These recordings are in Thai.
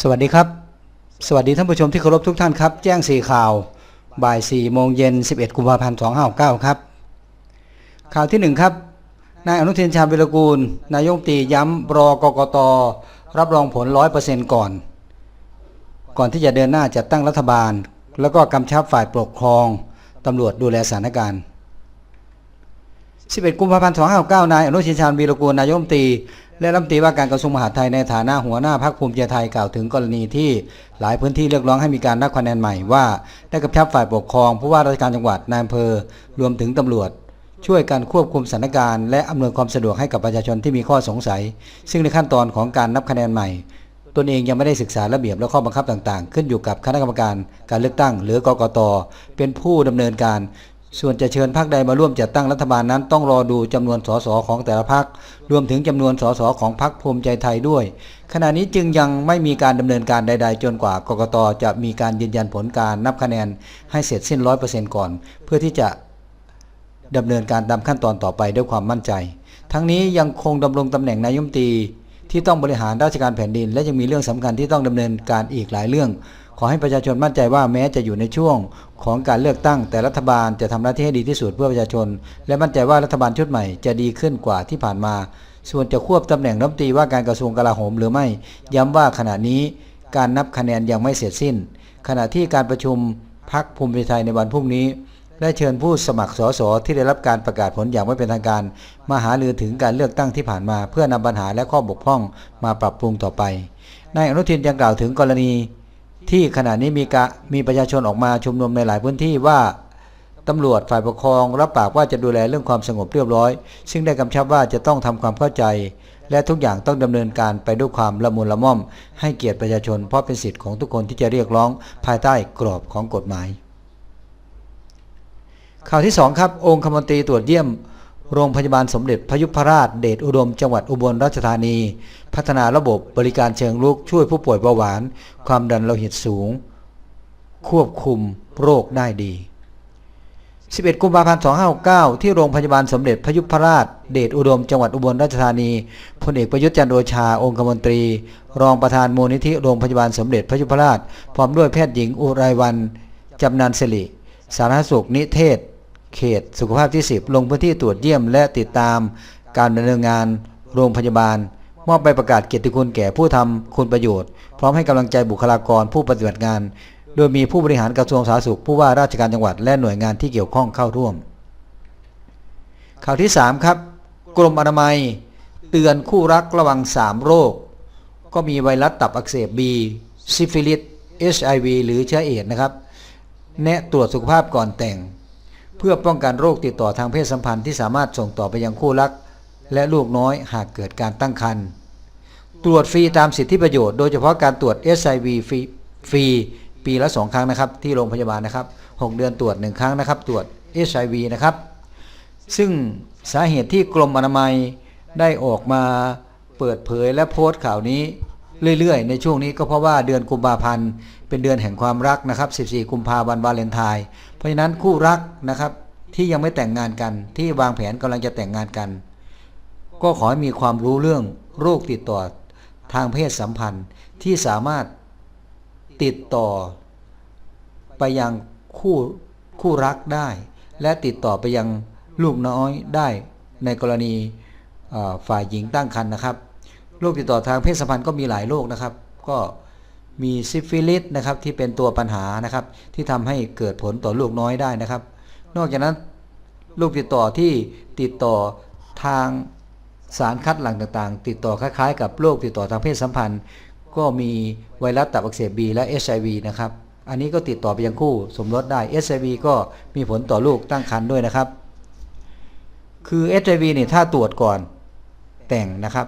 สวัสดีครับ สวัสดีท่านผู้ชมที่เคารพทุกท่านครับ แจ้งสี่ข่าว บ่าย4โมงเย็น 11 กุมภาพันธ์2569ครับ ข่าวที่ 1 ครับ นายอนุทินชาญวิรกูล นายกตีย้ำรอกกต รับรองผล 100%ก่อน ก่อนที่จะเดินหน้าจัดตั้งรัฐบาล แล้วก็กำชับฝ่ายปกครองตำรวจดูแลสถานการณ์ 11 กุมภาพันธ์ 2569 นายอนุทินชาญวีรกูลนายมตรี และรัฐมนตรีว่าการกระทรวงมหาดไทยในฐานะหัวหน้าพรรคภูมิใจไทยกล่าวถึงกรณีที่หลายพื้นที่เรียกร้องให้มีการนับคะแนนใหม่ว่า ได้กำชับฝ่ายปกครองผู้ว่าราชการจังหวัดนายอำเภอ รวมถึงตำรวจ ช่วยกันควบคุมสถานการณ์และอำนวยความสะดวกให้กับประชาชนที่มีข้อสงสัย ซึ่งในขั้นตอนของการนับคะแนนใหม่ตนเองยังไม่ได้ศึกษาระเบียบและข้อบังคับต่างๆ ขึ้นอยู่กับคณะกรรมการการเลือกตั้ง หรือกกต เป็นผู้ดำเนินการ ส่วนจะเชิญพรรคใดมาร่วมจัดตั้งรัฐบาลนั้นต้องรอดูจำนวนสสของแต่ละพรรครวมถึงจำนวนสสของพรรคภูมิใจไทยด้วย ขณะนี้จึงยังไม่มีการดำเนินการใด ๆ จนกว่ากกตจะมีการยืนยันผลการนับคะแนนให้เสร็จสิ้นร้อยเปอร์เซ็นต์ก่อน เพื่อที่จะดำเนินการตามขั้นตอนต่อไปด้วยความมั่นใจ ทั้งนี้ยังคงดำรงตำแหน่งนายมตรีที่ต้องบริหารราชการแผ่นดิน และยังมีเรื่องสำคัญที่ต้องดำเนินการอีกหลายเรื่อง ขอให้ประชาชนมั่นใจว่าแม้จะอยู่ในช่วงของการเลือกตั้งแต่รัฐบาลจะทำหน้าที่ให้ดีที่สุดเพื่อประชาชน และมั่นใจว่ารัฐบาลชุดใหม่จะดีขึ้นกว่าที่ผ่านมา ส่วนจะควบตำแหน่งรัฐมนตรีว่าการกระทรวงกลาโหมหรือไม่ ย้ำว่าขณะนี้การนับคะแนนยังไม่เสร็จสิ้น ขณะที่การประชุมพักภูมิใจไทยในวันพรุ่งนี้ได้เชิญผู้สมัครสสที่ได้รับการประกาศผลอย่างไม่เป็นทางการ มาหารือถึงการเลือกตั้งที่ผ่านมา เพื่อนำปัญหาและข้อบกพร่องมาปรับปรุงต่อไปนายอนุทินยังกล่าวถึงกรณี ที่ขณะนี้มีกะมีประชาชนออกมาชุมนุมในหลายพื้นที่ว่าตำรวจฝ่ายปกครองรับปากว่าจะดูแลเรื่องความสงบเรียบร้อย ซึ่งได้กำชับว่าจะต้องทำความเข้าใจ และทุกอย่างต้องดำเนินการไปด้วยความละมุนละม่อม ให้เกียรติประชาชนเพราะเป็นสิทธิ์ของทุกคนที่จะเรียกร้องภายใต้กรอบของกฎหมาย ข่าวที่ 2 ครับ องค์คมนตรีตรวจเยี่ยม โรงพยาบาลสมเด็จพยุพราชเดชอุดมจังหวัดอุบลราชธานี พัฒนาระบบบริการเชิงลุกช่วยผู้ป่วยเบาหวาน ความดันโลหิตสูง ควบคุมโรคได้ดี 11 กุมภาพันธ์ 2569 ที่โรงพยาบาลสมเด็จพยุพราชเดชอุดมจังหวัดอุบลราชธานีพลเอกประยุทธ์จันทร์โอชาองคมนตรี รองประธานมูลนิธิโรงพยาบาลสมเด็จพยุพราชพร้อมด้วยแพทย์หญิงอุไรวันจำนันสิริสาธารณสุขนิเทศ เขตสุขภาพที่ 10 ลงพื้นที่ตรวจเยี่ยมและติดตามการดำเนินงานโรงพยาบาล มอบใบประกาศเกียรติคุณแก่ผู้ทำคุณประโยชน์ พร้อมให้กำลังใจบุคลากรผู้ปฏิบัติงาน โดยมีผู้บริหารกระทรวงสาธารณสุข ผู้ว่าราชการจังหวัดและหน่วยงานที่เกี่ยวข้องเข้าร่วม ข่าวที่ 3 ครับ กรมอนามัย เตือนคู่รักระวัง 3 โรค ก็มีไวรัสตับอักเสบบีซิฟิลิส HIV หรือเชื้อเอดนะครับ แนะตรวจสุขภาพก่อนแต่ง เพื่อป้องกันโรคติดต่อทางเพศสัมพันธ์ที่สามารถส่งต่อไปยังคู่รัก และลูกน้อยหากเกิดการตั้งครรภ์ตรวจฟรีตามสิทธิประโยชน์ โดยเฉพาะการตรวจ SIV ฟรีฟรีปีละ 2 ครั้งนะครับ ที่โรงพยาบาลนะครับ 6 เดือนตรวจ 1 ครั้งนะครับ ตรวจ HIV นะครับ ซึ่งสาเหตุที่กรมอนามัยได้ออกมาเปิดเผยและโพสต์ข่าวนี้ เรื่อยๆ ในช่วงนี้ก็เพราะว่าเดือนกุมภาพันธ์เป็นเดือนแห่งความรักนะครับ 14 กุมภาพันธ์วาเลนไทน์เพราะฉะนั้นคู่รักนะครับที่ยังไม่แต่งงานกัน ที่วางแผนกำลังจะแต่งงานกัน ก็ขอให้มีความรู้เรื่องโรคติดต่อทางเพศสัมพันธ์ที่สามารถติดต่อไปยังคู่คู่รักได้ และติดต่อไปยังลูกน้อยได้ในกรณีฝ่ายหญิงตั้งครรภ์นะครับ โรคติดต่อทางเพศสัมพันธ์ก็มีหลายโรคนะครับ ก็มีซิฟิลิสนะครับที่เป็นตัวปัญหานะครับ ที่ทำให้เกิดผลต่อลูกน้อยได้นะครับ นอกจากนั้นโรคติดต่อที่ติดต่อทางสารคัดหลั่งต่างๆ ติดต่อคล้ายๆ กับโรคติดต่อทางเพศสัมพันธ์ ก็มีไวรัสตับอักเสบบีและ HIV นะครับ อันนี้ก็ติดต่อไปยังคู่สมรสได้ HIV ก็มีผลต่อลูกตั้งครรภ์ด้วยนะครับ คือ HIV เนี่ยถ้าตรวจก่อนแต่งนะครับ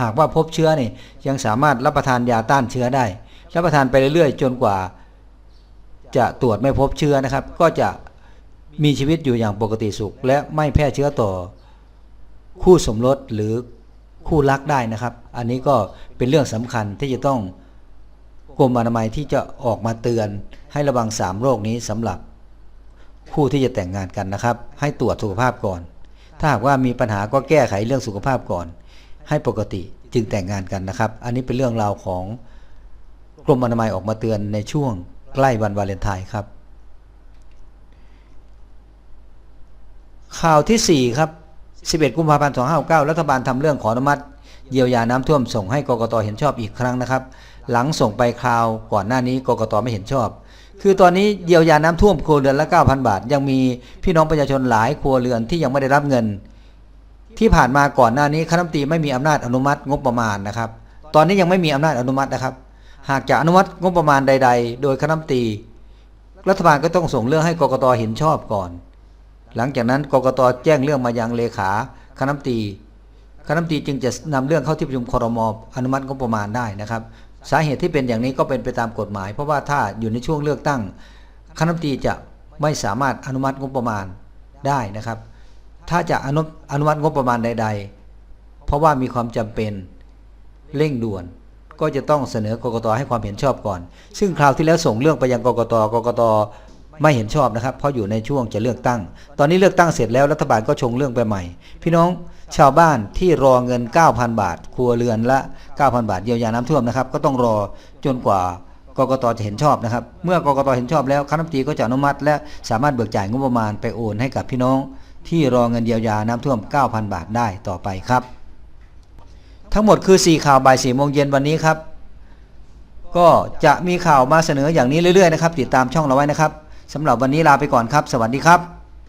หากว่าพบเชื้อนี่ยังสามารถรับประทานยาต้านเชื้อได้ รับประทานไปเรื่อยๆ จนกว่า จะตรวจไม่พบเชื้อนะครับ ก็จะมีชีวิตอยู่อย่างปกติสุข และไม่แพร่เชื้อต่อ คู่สมรสหรือคู่รักได้นะครับ อันนี้ก็เป็นเรื่องสำคัญที่จะต้องกรมอนามัยที่จะออกมาเตือนให้ระวัง 3 โรคนี้สำหรับคู่ที่จะแต่งงานกันนะครับ ให้ตรวจสุขภาพก่อน ถ้าหากว่ามีปัญหาก็แก้ไขเรื่องสุขภาพก่อน ให้ปกติจึงแต่งงานกันนะครับ อันนี้เป็นเรื่องราวของกรมอนามัยออกมาเตือนในช่วงใกล้วันวาเลนไทน์ครับ ข่าวทีสี่ 4 ครับ 11 กุมภาพันธ์ 2569 รัฐบาลทำเรื่องขออนุมัติ เยียวยาน้ำท่วมส่งให้กกตเห็นชอบอีกครั้งนะครับ หลังส่งไปคราวก่อนหน้านี้กกตไม่เห็นชอบ คือตอนนี้เยียวยาน้ำท่วมครัวเรือนละ 9,000 บาท ยังมีพี่น้องประชาชนหลายครัวเรือนที่ยังไม่ได้รับเงิน ที่ผ่านมาก่อนหน้านี้คณะมนตรีไม่มีอำนาจอนุมัติงบประมาณนะครับ ตอนนี้ยังไม่มีอำนาจอนุมัตินะครับ หากจะอนุมัติงบประมาณใด ๆ โดยคณะมนตรีรัฐบาลก็ต้องส่งเรื่องให้กกตเห็นชอบก่อน หลังจากนั้นกกตแจ้งเรื่องมายังเลขาคณะมนตรีคณะมนตรีจึงจะนำเรื่องเข้าที่ประชุมครมอนุมัติงบประมาณได้นะครับ สาเหตุที่เป็นอย่างนี้ก็เป็นไปตามกฎหมาย เพราะว่าถ้าอยู่ในช่วงเลือกตั้ง คณะมนตรีจะไม่สามารถอนุมัติงบประมาณได้นะครับ ถ้าจะอนุอนุมัติงบประมาณใด ๆ เพราะว่ามีความจำเป็นเร่งด่วน ก็จะต้องเสนอกกตให้ความเห็นชอบก่อน ซึ่งคราวที่แล้วส่งเรื่องไปยังกกตกกตไม่เห็นชอบนะครับ เพราะอยู่ในช่วงจะเลือกตั้ง ตอนนี้เลือกตั้งเสร็จแล้วรัฐบาลก็ชงเรื่องไปใหม่ พี่น้องชาวบ้านที่รอเงิน 9,000 บาท ครัวเรือนละ 9,000 บาทเยียวยาน้ำท่วมนะครับ ก็ต้องรอจนกว่ากกตจะเห็นชอบนะครับ เมื่อกกตเห็นชอบแล้วคณะรัฐมนตรีก็จะอนุมัติ และสามารถเบิกจ่ายงบประมาณไปโอนให้กับพี่น้อง ที่รอเงินเยียวยาน้ำท่วม 9,000 บาทได้ต่อไปครับ ทั้งหมดคือ 4 ข่าวบ่าย4โมงเย็นวันนี้ครับ ก็จะมีข่าวมาเสนออย่างนี้เรื่อยๆนะครับ ติดตามช่องเราไว้นะครับสำหรับวันนี้ลาไปก่อนครับ สวัสดีครับ